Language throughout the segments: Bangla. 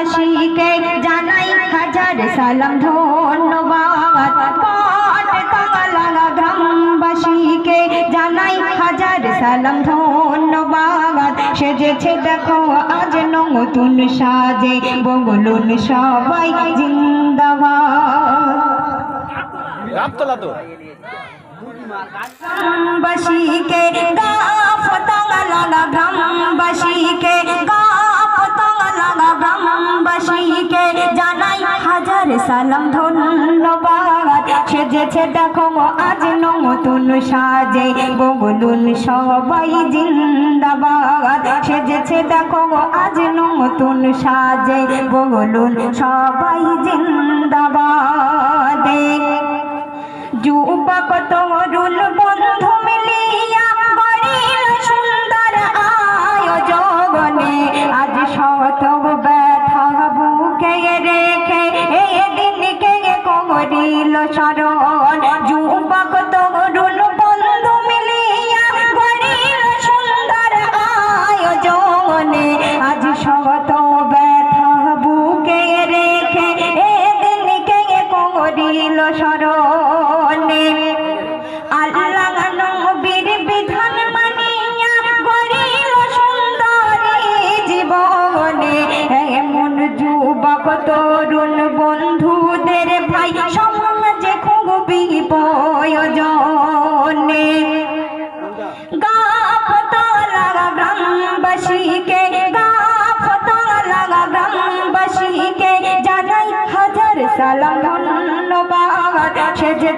গ্রামবাসীকে জানাই হাজার সালাম ধন্যবাদ। গ্রামবাসীকে জানাই হাজার সালাম ধন্যবাদ। সেজেছে দেখো আজ নতুন সাজে সবাই জিন্দাবাদ। রামতলা তো। গ্রামবাসীকে গাফ তালা গ্রামবাসীকে তালা গ্রামবাসীকে জানাই হাজার সালাম ধন্যবাদ। সেজেছে দেখো আজ নতুন সাজে বলুন সবাই জিন্দাবাদ। সেজেছে দেখো আজ নতুন সাজে বলুন সবাই জিন্দাবাদ। যুবক তরুণ বন্ধু মিলিয়া গড়িল সুন্দর আয়োজনে আজ শত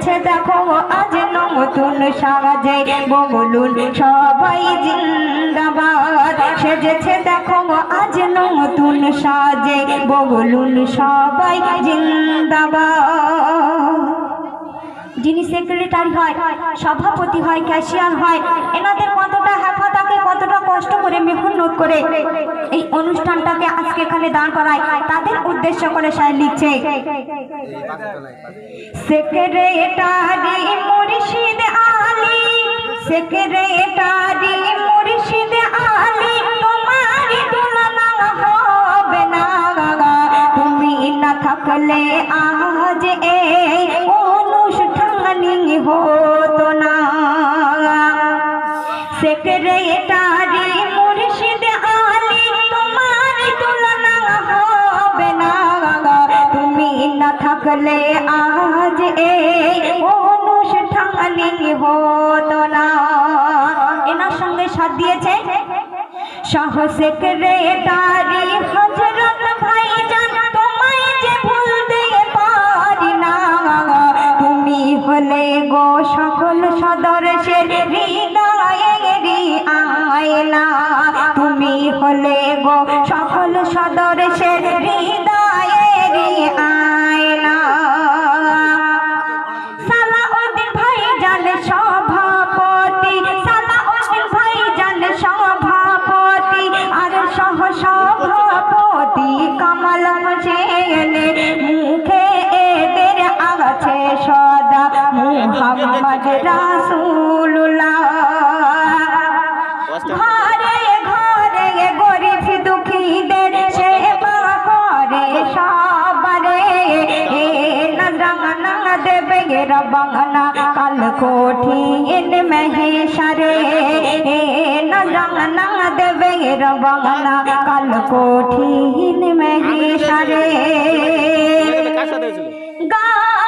সেজেছে দেখো আজ নতুন সাজে বলুন সবাই জিন্দাবাদ। সেজেছে দেখো আজ নতুন সাজে বলুন সবাই জিন্দাবাদ। যিনি সেক্রেটারি হয়, সভাপতি হয় ক্যাশিয়ার হয়, এনাদের কতটা হ্যাফা থাকে কতটা কষ্ট করে মেহনত করে এই অনুষ্ঠানটাকে আজকে এখানে দাঁড় করায়, তাদের উদ্দেশ্য করে সাহেব লিখছে। সেক্রেটারি থাকলে আজ এই হতো না। সেক্রেটারি মুর্শিদ আলী, তোমার তুলনা হবে না। থাকলে আজ এই অনুষ্ঠানি হতো না। এনার সঙ্গে সাথ দিয়েছে সহ সেক্রেটারি হজরত ভাইজান। হলে গো, সকল সদস্যের হৃদয়েরই আয়না। তুমি হলে গো, সকল সদস্যের হৃদয়েরই আয়না। ভাইজান সভাপতি ভাইজান সভাপতি, আর সহ মুখে এদের আছে সদা মুহাম্মদ রাসূলুল্লাহ। ঘরে ঘরে গরিব দুঃখীদের সেবা করে সবারে। নজরানা দেবে রবানা কাল কোঠিন মহেশরে। নজরানা দেবে রবানা কাল কোঠিন মহেশরে। কার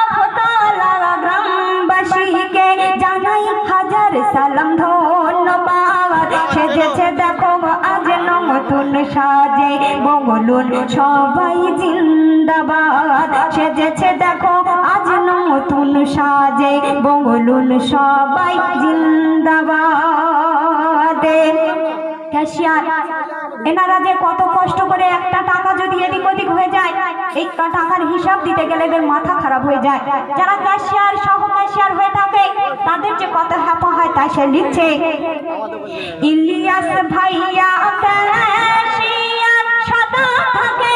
হাজার সালাম ধন্যবাদ। সেজেছে দেখো আজ নতুন সাজে। বলুন সবাই জিন্দাবাদ। সেজেছে দেখো আজ নতুন সাজে। বঙ্গলুন সবাই জিন্দাবাদ। ক্যাশিয়ার। এনারা যে কত কষ্ট করে একটা টাকা যদি এদিক ওদিক হয়ে যায় একটা টাকার হিসাব দিতে গেলে এদের মাথা খারাপ হয়ে যায়। যারা ক্যাশিয়ার, সহ ক্যাশিয়ার হয়ে থাকে, তাদের যে কত হ্যাপা হয় তাই সে লিখছে। ইলিয়াস ভাইয়া সদা থাকে।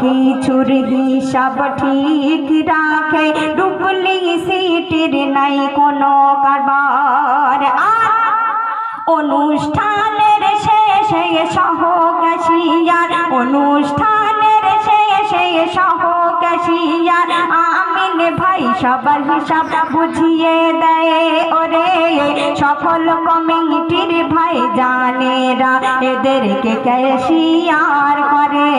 কিছুর হিসাব ঠিক রাখে? ডুবলি সিটির নাই কোনো কারবার। অনুষ্ঠানের শেষে সহ ক্যাশিয়ার অনুষ্ঠানের শেষে সহ আমিন ভাই, সবার হিসাবটা বুঝিয়ে দেয়। ওরে, সকল কমিটির ভাই জানেরা এদেরকে ক্যাশিয়ার করে।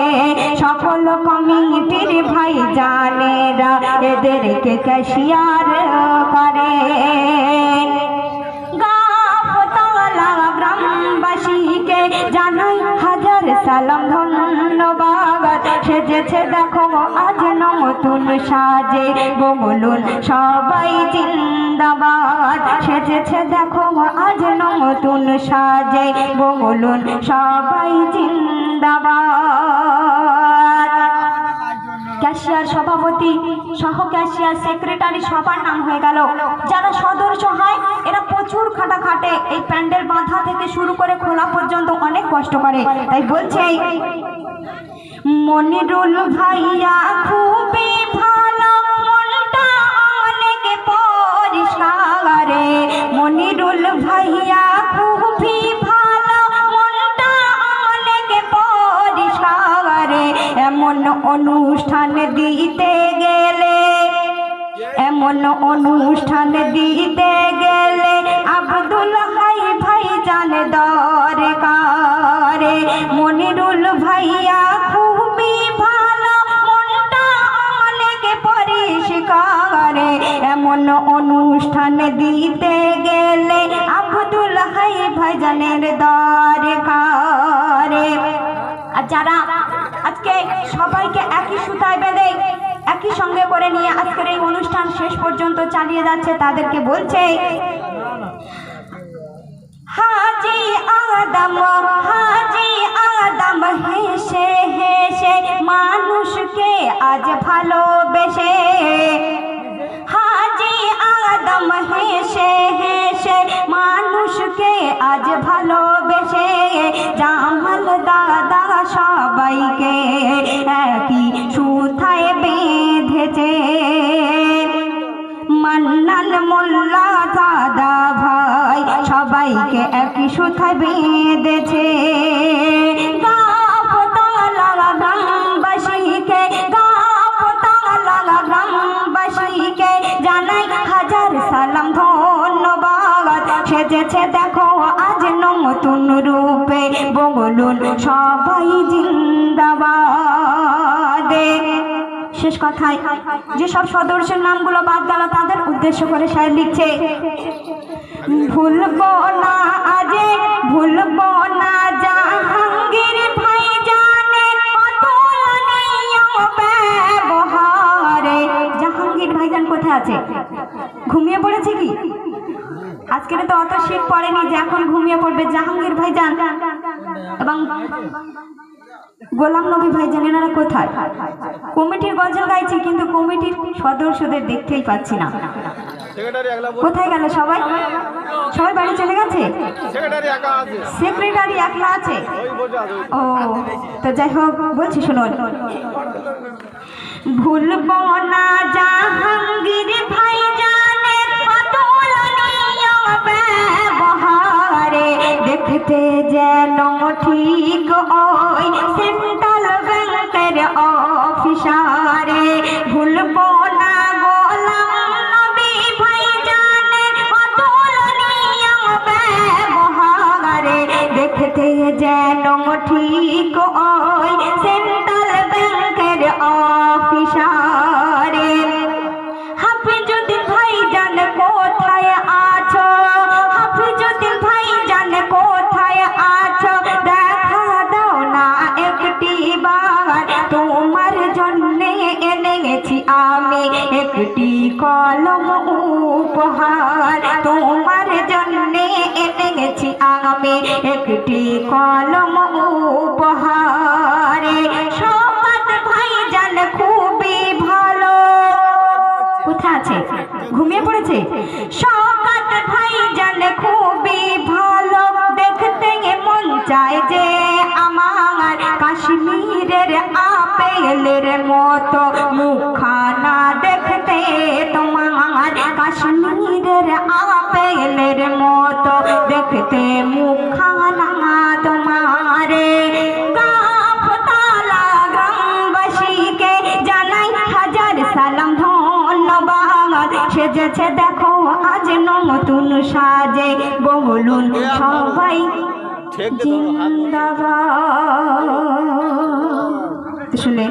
সকল কমিটির ভাই জানেরা এদেরকে ক্যাশিয়ার করে। জানাই হাজার সালাম ধন্যবাদ। সেজেছে দেখো আজ নতুন সাজে বলুন সবাই জিন্দাবাদ। সেজেছে দেখো আজ নতুন সাজে বলুন সবাই জিন্দাবাদ। ক্যাশিয়ার সভাপতি সহ ক্যাশিয়ার সেক্রেটারি সবার নাম হয়ে গেল। যারা সদস্য হয় এরা প্রচুর খাটা খাটে এই প্যান্ডেল বাঁধা থেকে শুরু করে খোলা পর্যন্ত অনেক কষ্ট করে। তাই বলছে, মনিরুল ভাইয়া অনুষ্ঠান দিতে গেলে আব্দুল হাই ভাই জান দরকারে। মনিরুল ভাইয়া খুবই ভালো মনটা পরিষ্কারে। এমন অনুষ্ঠান দিতে গেলে আব্দুল হাই ভাই জানের দরকারে। আর যারা আজকে সবাইকে একই সুতায় বেঁধে একই সঙ্গে করে নিয়ে আজকের এই অনুষ্ঠান শেষ পর্যন্ত চালিয়ে যাচ্ছে, তাদেরকে বলছে, হাজি আদম হাজি আদম হেসে হেসে মানুষকে আজ ভালোবেসে। হাজি আদম হেসে হেসে মানুষকে আজ ভালোবেসে। জামাল দাদা সবাইকে একই মান্নান মোল্লা দাদা ভাই, সবাইকে একই সুথায় বেঁধেছে। সেজেছে দেখো আজ নতুন রূপে বলুন সবাই জিন্দাবাদ। কথায়। যেসব সদস্যের নামগুলো বাদ গেল, তাদের উদ্দেশ্য করে সাহেব লিখছে, ভুলবো না আজে, ভুলবো না জাহাঙ্গীর ভাই জানের ব্যবহারে। জাহাঙ্গীর ভাইজান কোথায় আছে? ঘুমিয়ে পড়েছে কি? আজকের তো অত শীত পড়েনি যে এখন ঘুমিয়ে পড়বে। জাহাঙ্গীর ভাইজান এবং গোলাম নবী ভাইজান এনারা কোথায়? কমিটির গজল গাইছি কিন্তু কমিটির সদস্যদের দেখতেই পাচ্ছি না। কোথায় গেল সবাই? সবাই বাড়ি চলে গেছে? সেক্রেটারি একা আছে। একলা আছে? ও তো যাই হোক বলছি শুনুন ভুলবো না জাহাঙ্গীর ভাই অতুলনীয় ব্যবহারে দেখতে যেন ঠিক ওই সেন্ট্রাল যেন ঠিক ওই সেন্ট্রাল ব্যাংকের অফিসারে হাফিজুদ্দিন ভাই জান কোথায় আছো? হাফিজুদ্দিন ভাই জান কোথায় আছো? দেখা দাও না একটি বার। তোমার জন্যে এনেছি আমি একটি কলম উপহার। সেজেছে দেখো আজ নতুন সাজে বলুন সবাই জিন্দাবাদ। শুনে